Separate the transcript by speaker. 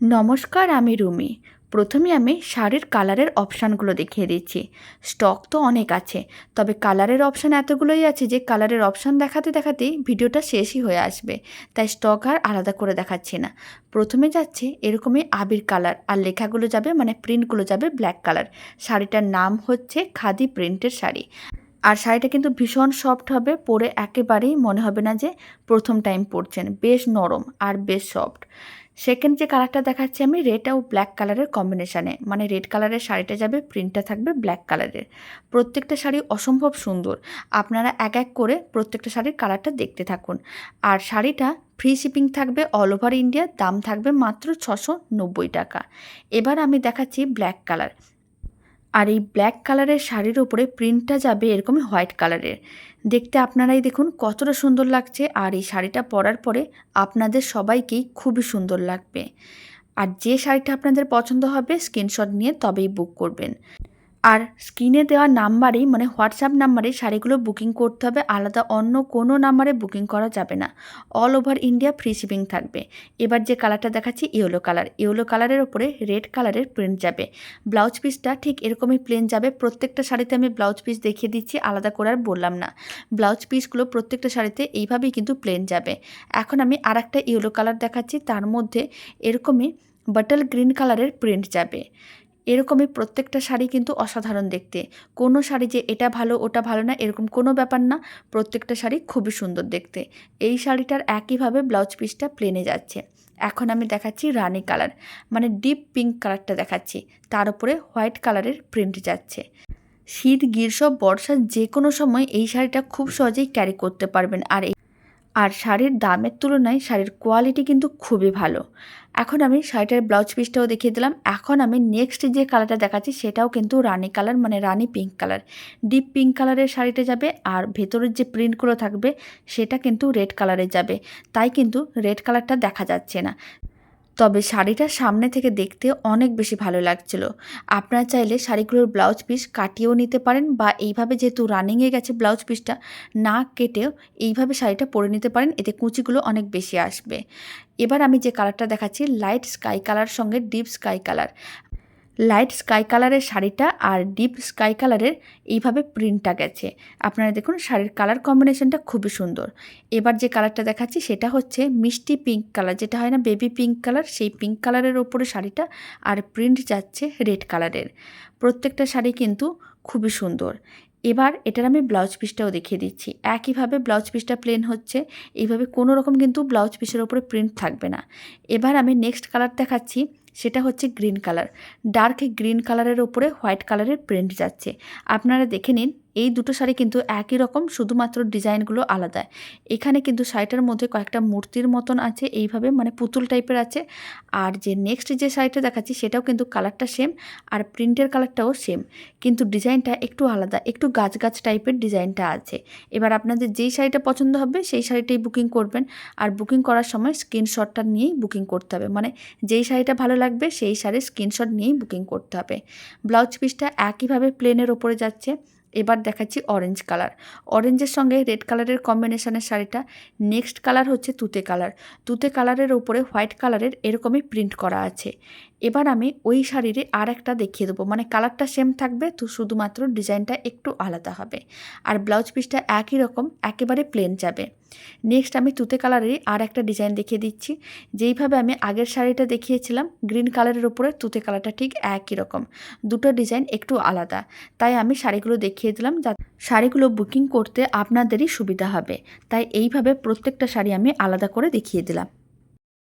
Speaker 1: নমস্কার, আমি রুমি। প্রথমে আমি শাড়ির কালারের অপশানগুলো দেখিয়ে দিচ্ছি। স্টক তো অনেক আছে, তবে কালারের অপশান এতগুলোই আছে যে কালারের অপশান দেখাতে দেখাতেই ভিডিওটা শেষই হয়ে আসবে, তাই স্টক আর আলাদা করে দেখাচ্ছি না। প্রথমে যাচ্ছে এরকমই আবির কালার, আর লেখাগুলো যাবে মানে প্রিন্টগুলো যাবে ব্ল্যাক কালার। শাড়িটার নাম হচ্ছে খাদি প্রিন্টের শাড়ি। আর শাড়িটা কিন্তু ভীষণ সফট হবে, পরে একেবারেই মনে হবে না যে প্রথম টাইম পরছেন, বেশ নরম আর বেশ সফট। সেকেন্ড যে কালারটা দেখাচ্ছি আমি রেড ও ব্ল্যাক কালারের কম্বিনেশানে মানে রেড কালারের শাড়িটা যাবে প্রিন্টটা থাকবে ব্ল্যাক কালারের প্রত্যেকটা শাড়ি অসম্ভব সুন্দর। আপনারা এক এক করে প্রত্যেকটা শাড়ির কালারটা দেখতে থাকুন। আর শাড়িটা ফ্রি শিপিং থাকবে অল ওভার ইন্ডিয়া দাম থাকবে মাত্র ছশো নব্বই টাকা। এবার আমি দেখাচ্ছি ব্ল্যাক কালার আর এই ব্ল্যাক কালারের শাড়ির ওপরে প্রিন্টটা যাবে এরকম হোয়াইট কালারের দেখতে আপনারাই দেখুন কতটা সুন্দর লাগছে আর এই শাড়িটা পরার পরে আপনাদের সবাইকেই খুবই সুন্দর লাগবে। আর যে শাড়িটা আপনাদের পছন্দ হবে স্ক্রিনশট নিয়ে তবেই বুক করবেন। আর স্ক্রিনে দেওয়া নাম্বারেই মানে হোয়াটসঅ্যাপ নাম্বারে শাড়িগুলো বুকিং করতে হবে, আলাদা অন্য কোনো নাম্বারে বুকিং করা যাবে না। All over India free shipping থাকবে। এবার যে কালারটা দেখাচ্ছি, ইয়েলো কালার। ইয়েলো কালারের ওপরে রেড কালারের প্রিন্ট যাবে। ব্লাউজ পিসটা ঠিক এরকমই প্লেন যাবে। প্রত্যেকটা শাড়িতে আমি ব্লাউজ পিস দেখিয়ে দিচ্ছি, আলাদা করে আর বললাম না। ব্লাউজ পিসগুলো প্রত্যেকটা শাড়িতে এইভাবেই কিন্তু প্লেন যাবে। এখন আমি আর একটা ইয়েলো কালার দেখাচ্ছি, তার মধ্যে এরকমই বাটল গ্রিন কালারের প্রিন্ট যাবে। এরকমই প্রত্যেকটা শাড়ি কিন্তু অসাধারণ দেখতে। কোনো শাড়ি যে এটা ভালো, ওটা ভালো না, এরকম কোনো ব্যাপার না, প্রত্যেকটা শাড়ি খুবই সুন্দর দেখতে। এই শাড়িটার একইভাবে ব্লাউজ পিসটা প্লেনে যাচ্ছে। এখন আমি দেখাচ্ছি রানি কালার মানে ডিপ পিঙ্ক কালারটা দেখাচ্ছি। তার উপরে হোয়াইট কালারের প্রিন্ট যাচ্ছে। শীত, গ্রীষ্ম, বর্ষা যে কোনো সময় এই শাড়িটা খুব সহজেই ক্যারি করতে পারবেন। আর আর শাড়ির দামের তুলনায় শাড়ির কোয়ালিটি কিন্তু খুবই ভালো। এখন আমি শাড়িটার ব্লাউজ পিসটাও দেখিয়ে দিলাম। এখন আমি নেক্সট যে কালারটা দেখাচ্ছি সেটাও কিন্তু রানি কালার মানে rani pink colour deep pink কালারের শাড়িটা যাবে আর ভেতরের যে প্রিন্টগুলো থাকবে সেটা কিন্তু রেড কালারে যাবে। তাই কিন্তু রেড কালারটা দেখা যাচ্ছে না। তবে শাড়িটা সামনে থেকে দেখতে অনেক বেশি ভালো লাগছিল। আপনারা চাইলে শাড়িগুলোর ব্লাউজ পিস কাটিয়েও নিতে পারেন বা এইভাবে যেহেতু রানিংয়ে গেছে ব্লাউজ পিসটা, না কেটেও এইভাবে শাড়িটা পরে নিতে পারেন, এতে কুচিগুলো অনেক বেশি আসবে। এবার আমি যে কালারটা দেখাচ্ছি লাইট স্কাই কালার সঙ্গে deep sky colour light sky কালারের শাড়িটা আর ডিপ স্কাই কালারের এইভাবে প্রিন্টটা গেছে। আপনারা দেখুন শাড়ির কালার কম্বিনেশনটা খুবই সুন্দর। এবার যে কালারটা দেখাচ্ছি সেটা হচ্ছে মিষ্টি পিঙ্ক কালার। যেটা হয় না বেবি পিঙ্ক কালার, সেই পিঙ্ক কালারের ওপরে শাড়িটা আর প্রিন্ট যাচ্ছে রেড কালারের। প্রত্যেকটা শাড়ি কিন্তু খুবই সুন্দর। এবার এটার আমি ব্লাউজ পিসটাও দেখিয়ে দিচ্ছি। একইভাবে ব্লাউজ পিসটা প্লেন হচ্ছে। এইভাবে কোনো রকম কিন্তু ব্লাউজ পিসের ওপরে প্রিন্ট থাকবে না। এবার আমি নেক্সট কালার দেখাচ্ছি। সেটা হচ্ছে গ্রিন কালার ডার্ক গ্রিন কালারের ওপরে হোয়াইট কালারের প্রিন্ট যাচ্ছে। আপনারা দেখে নিন এই দুটো শাড়ি কিন্তু একই রকম, শুধুমাত্র ডিজাইনগুলো আলাদা। এখানে কিন্তু শাড়িটার মধ্যে কয়েকটা মূর্তির মতন আছে, এইভাবে মানে পুতুল টাইপের আছে। আর যে নেক্সট যে শাড়িটা দেখাচ্ছি, সেটাও কিন্তু কালারটা সেম আর প্রিন্টের কালারটাও সেম কিন্তু ডিজাইনটা একটু আলাদা, একটু গাছ গাছ টাইপের ডিজাইনটা আছে। এবার আপনাদের যেই শাড়িটা পছন্দ হবে, সেই শাড়িটাই বুকিং করবেন। আর বুকিং করার সময় স্ক্রিনশটটা নিয়েই বুকিং করতে হবে। মানে যেই শাড়িটা ভালো লাগবে, সেই শাড়ির স্ক্রিনশট নিয়েই বুকিং করতে হবে। ব্লাউজ পিসটা একইভাবে প্লেনের ওপরে যাচ্ছে। এবার দেখাচ্ছি অরেঞ্জ কালার অরেঞ্জের সঙ্গে রেড কালারের কম্বিনেশনের শাড়িটা নেক্সট কালার হচ্ছে তুতে কালার তুতে কালারের ওপরে হোয়াইট কালারের এরকমই প্রিন্ট করা আছে। এবার আমি ওই শাড়িরে আর একটা দেখিয়ে দেবো। মানে কালারটা সেম থাকবে, তো শুধুমাত্র ডিজাইনটা একটু আলাদা হবে। আর ব্লাউজ পিসটা একই রকম, একেবারে প্লেন যাবে। নেক্সট আমি তুতে কালারেরই আর একটা ডিজাইন দেখিয়ে দিচ্ছি। যেইভাবে আমি আগের শাড়িটা দেখিয়েছিলাম গ্রিন কালারের উপরে তুতে কালারটা ঠিক একই রকম। দুটো ডিজাইন একটু আলাদা। তাই আমি শাড়িগুলো দেখিয়ে দিলাম যা শাড়িগুলো বুকিং করতে আপনাদেরই সুবিধা হবে। তাই এইভাবে প্রত্যেকটা শাড়ি আমি আলাদা করে দেখিয়ে দিলাম।